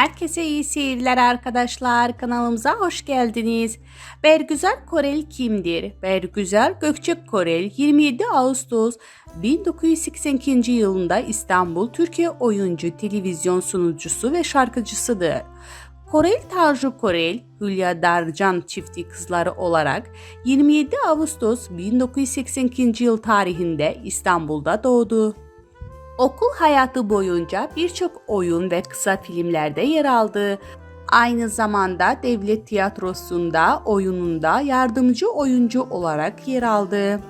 Herkese iyi seyirler arkadaşlar. Kanalımıza hoş geldiniz. Bergüzar Korel kimdir? Bergüzar Gökçek Korel 27 Ağustos 1982 yılında İstanbul Türkiye oyuncu, televizyon sunucusu ve şarkıcısıdır. Korel Tanju Korel, Hülya Darcan çifti kızları olarak 27 Ağustos 1982 yıl tarihinde İstanbul'da doğdu. Okul hayatı boyunca birçok oyun ve kısa filmlerde yer aldı. Aynı zamanda devlet tiyatrosunda oyununda yardımcı oyuncu olarak yer aldı.